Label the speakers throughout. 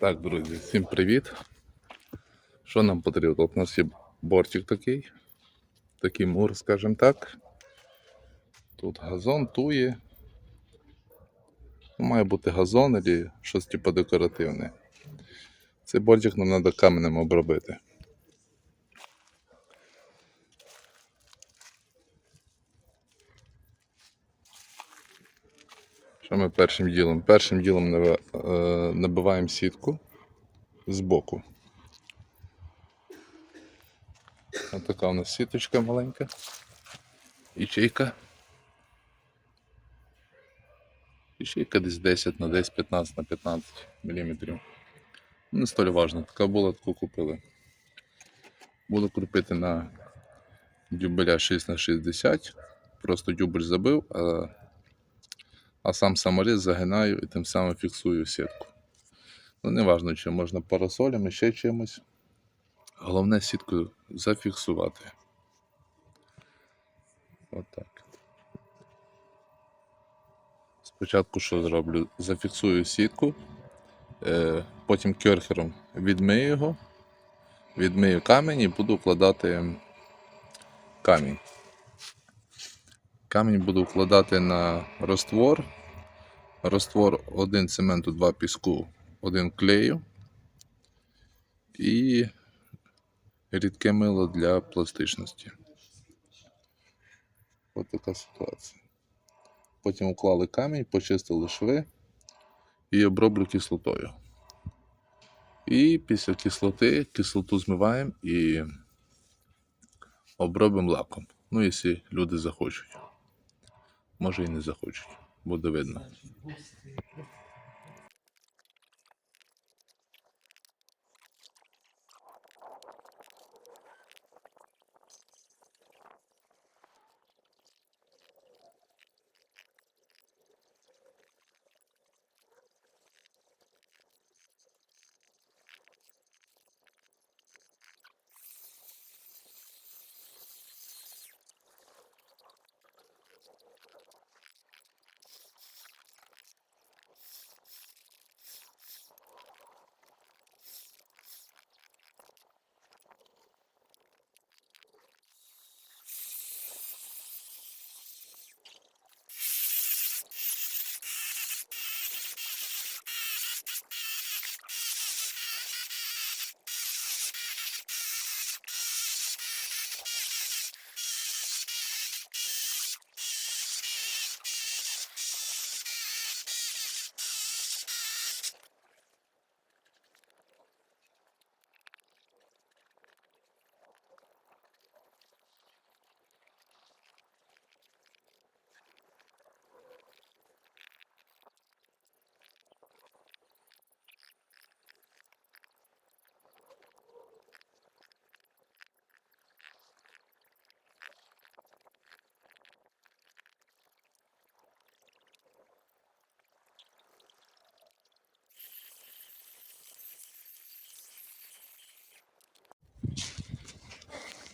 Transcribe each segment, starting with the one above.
Speaker 1: Так, друзі, всім привіт. Що нам потрібно? От у нас є бортик такий, такий мур, скажімо так. Тут газон, тує. Ну, Має бути газон або щось типу декоративне. Цей борчик нам треба каменем обробити. Що ми першим ділом? Першим ділом е, набиваємо сітку з боку. Ось така у нас сіточка маленька. Ячейка. Ячейка десь 10 на 10, 15 на 15 мм. Не столь важно. Така була, таку купили. Буду кріпити на дюбеля 6 на 60. Просто дюбель забив, а а сам саморіз загинаю і тим самим фіксую сітку. Ну, не важно, чи можна парасолем, ще чимось. Головне сітку зафіксувати. Отак. Спочатку що зроблю? Зафіксую сітку, е, потім керхером відмию його, відмию камінь і буду вкладати камінь. Камінь буду вкладати на роствор. Роствор один цементу, два піску, один клею і рідке мило для пластичності. Ось така ситуація. Потім уклали камінь, почистили шви і оброблю кислотою. І після кислоти кислоту змиваємо і обробимо лаком. Ну, якщо люди захочуть. Може і не захочуть. Буде видно.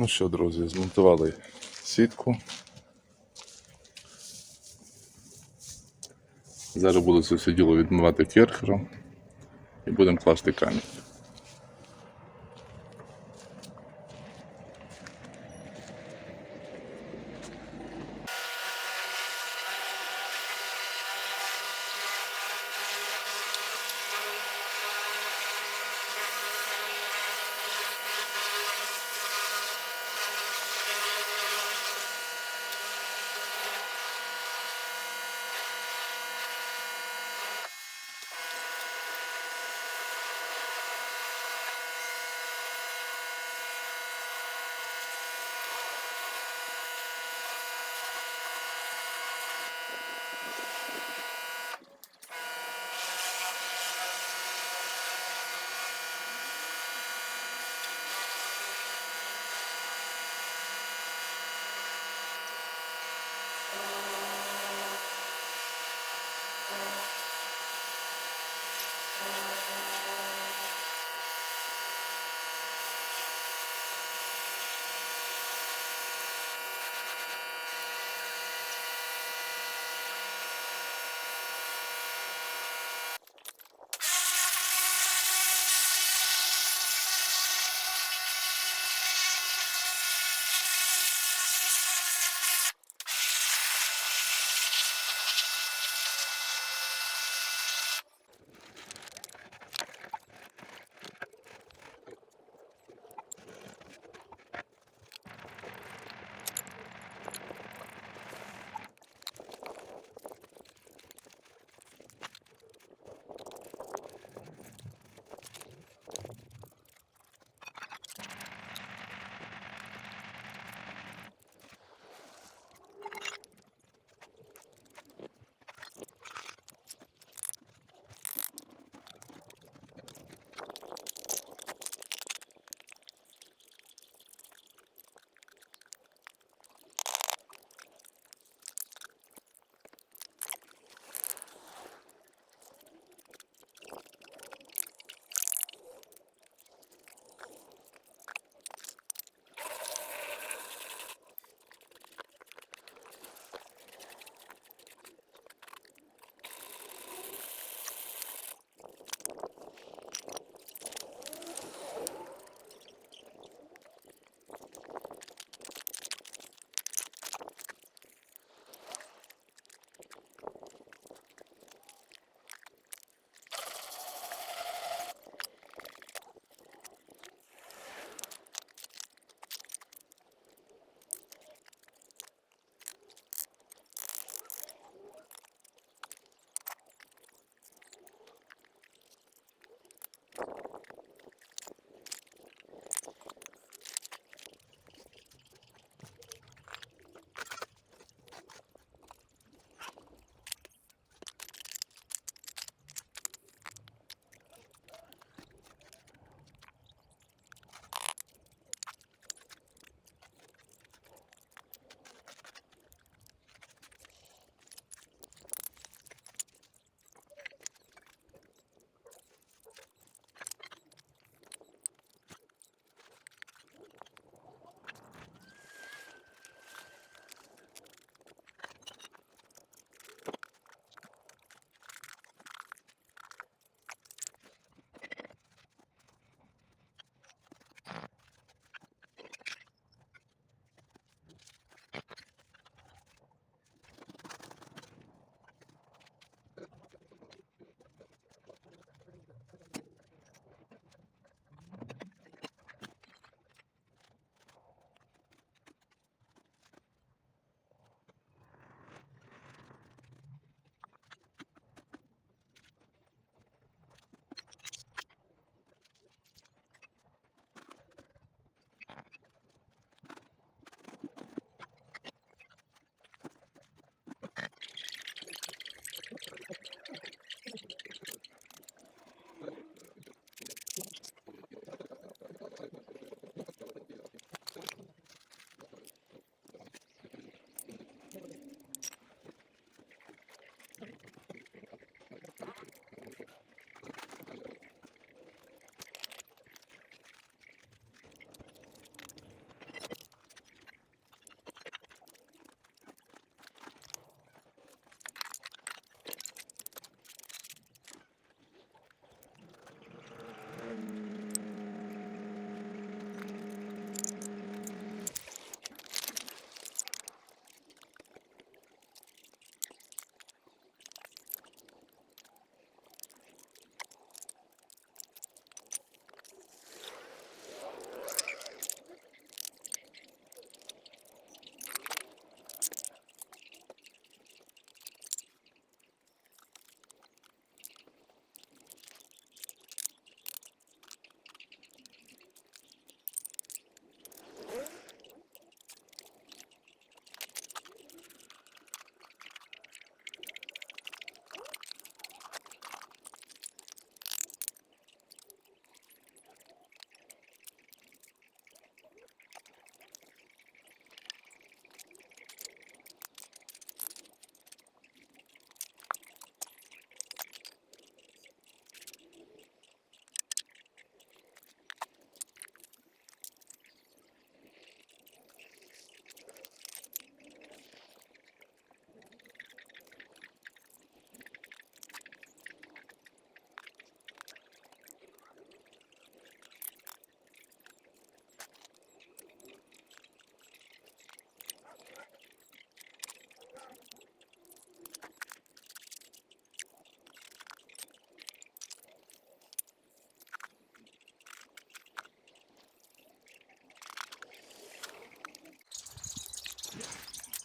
Speaker 1: Ну що, друзі, змонтували сітку. Зараз буду все діло відмивати керхером і будемо класти камінь.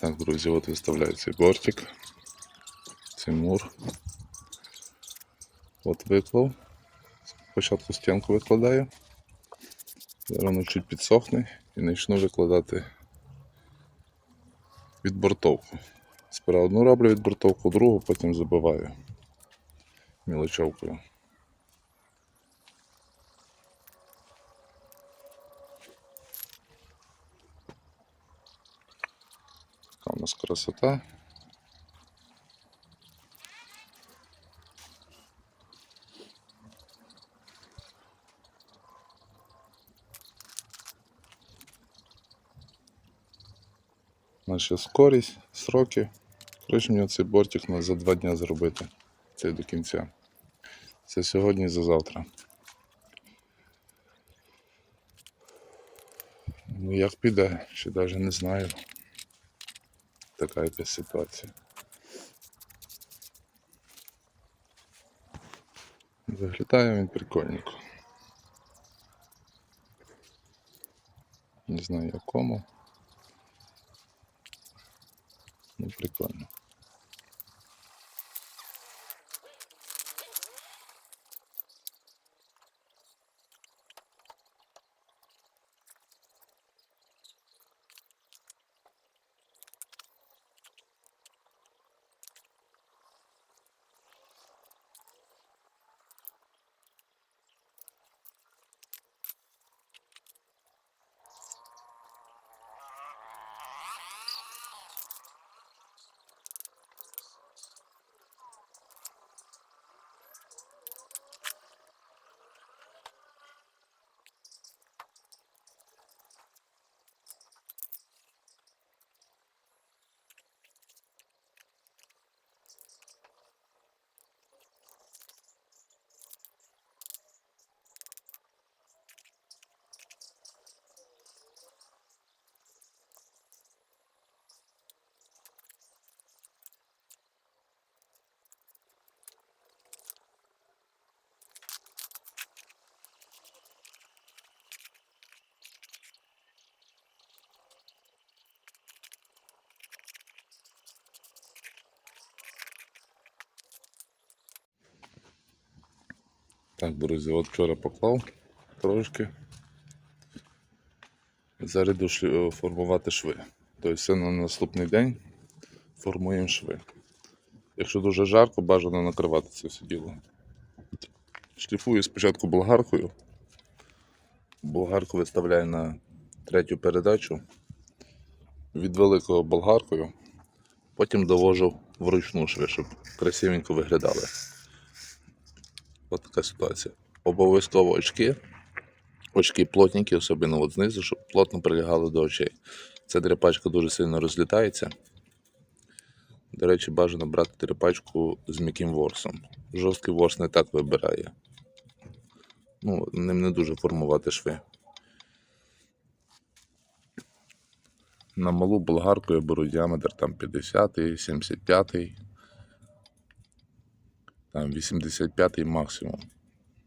Speaker 1: Так, друзі, от виставляю цей бортик. Цей мур. От виклав. Спочатку стінку викладаю. Зараз воно чуть підсохне і почну викладати відбортовку. Сперва одну роблю відбортовку, другу, потім забиваю мілочовкою. У нас красота. Наша скорість, сроки. Коротше, мені цей бортик на за два дні зробити. Це до кінця. Це сьогодні і за завтра. Ну як піде, ще навіть не знаю. Така якась ситуація. Виглядає він прикольненько. Не знаю якому. Ну, прикольно. Так, друзі, от вчора поклав трошки. Зараз йду е, формувати шви. Тобто на наступний день формуємо шви. Якщо дуже жарко, бажано накривати це все діло. Шліфую спочатку болгаркою. Болгарку виставляю на третю передачу. Від великого болгаркою. Потім довожу вручну шви, щоб красивенько виглядали. Ось така ситуація. Обов'язково очки. Очки плотненькі, особливо от знизу, щоб плотно прилягали до очей. Ця дряпачка дуже сильно розлітається. До речі, бажано брати дряпачку з м'яким ворсом. Жорсткий ворс не так вибирає. Ну, ним не дуже формувати шви. На малу болгарку я беру діаметр там 50, 75, там 85-й максимум.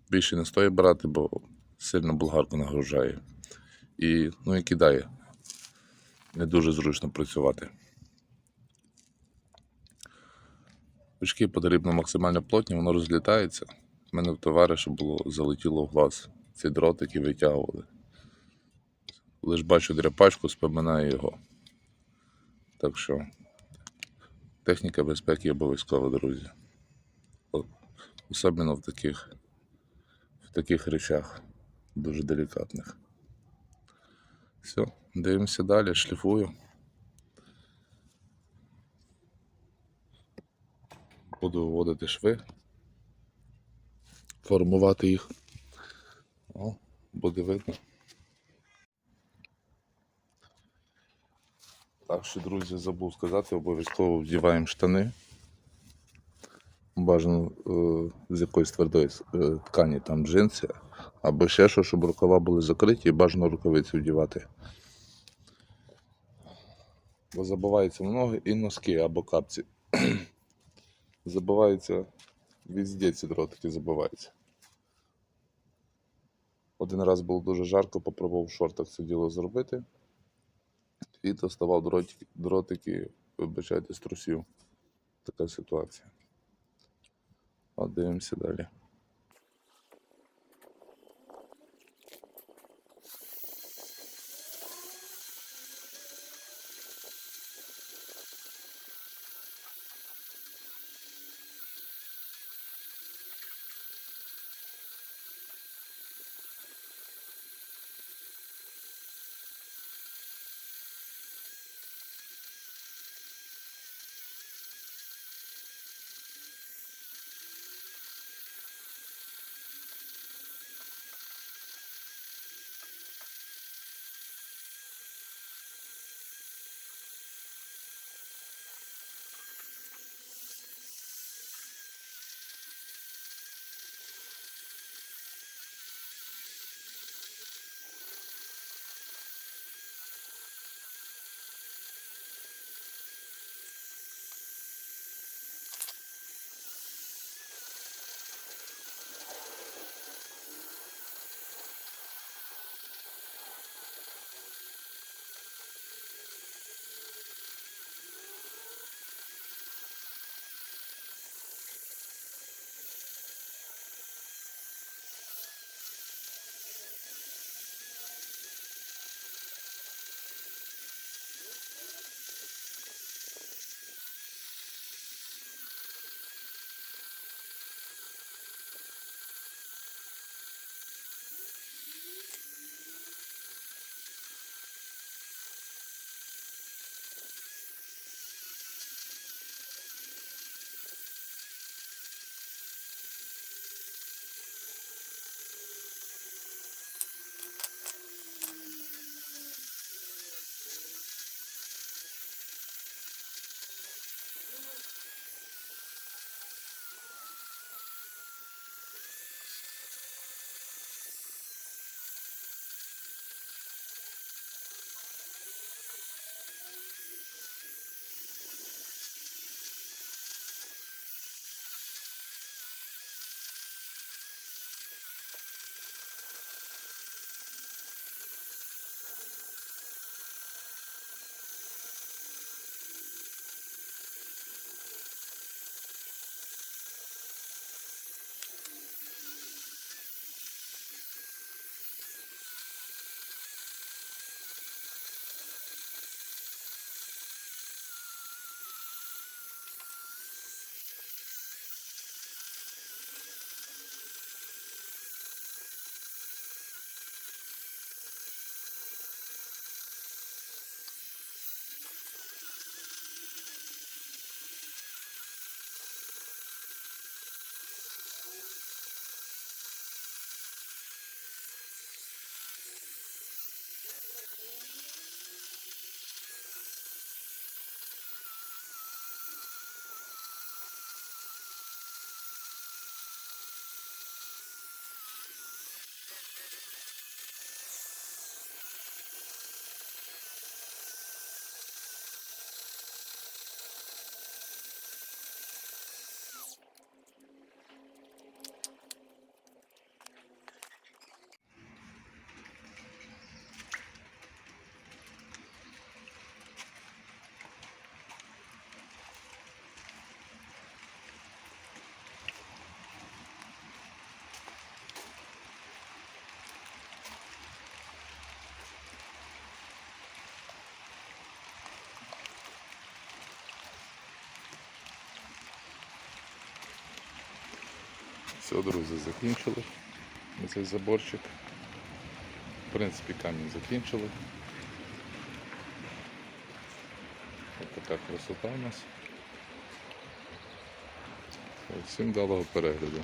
Speaker 1: Більше не стоїть брати, бо сильно болгарку нагружає. І, ну, і кидає. Не дуже зручно працювати. Очки потрібно максимально плотні, воно розлітається. У мене в товариша було залетіло в глаз. Ці дротики витягували. Лиш бачу дряпачку, споминаю його. Так що техніка безпеки обов'язкова, друзі. Особливо в таких, в таких речах дуже делікатних. Все, дивимося далі, шліфую. Буду виводити шви, формувати їх. О, буде видно. Так що, друзі, забув сказати, обов'язково вдіваємо штани. Бажано е, з якоїсь твердої е, ткані, там джинси, або ще що, щоб рукава були закриті і бажано рукавиці вдівати. Бо забиваються ноги і носки або капці. забиваються везде ці дротики забиваються. Один раз було дуже жарко, попробував в шортах це діло зробити. і доставав дротики, дротики вибачайте, з трусів. Така ситуація. От дивимося далі. Все, друзі, закінчили цей заборчик. В принципі, камінь закінчили. Ось така красота у нас. Всім далого перегляду.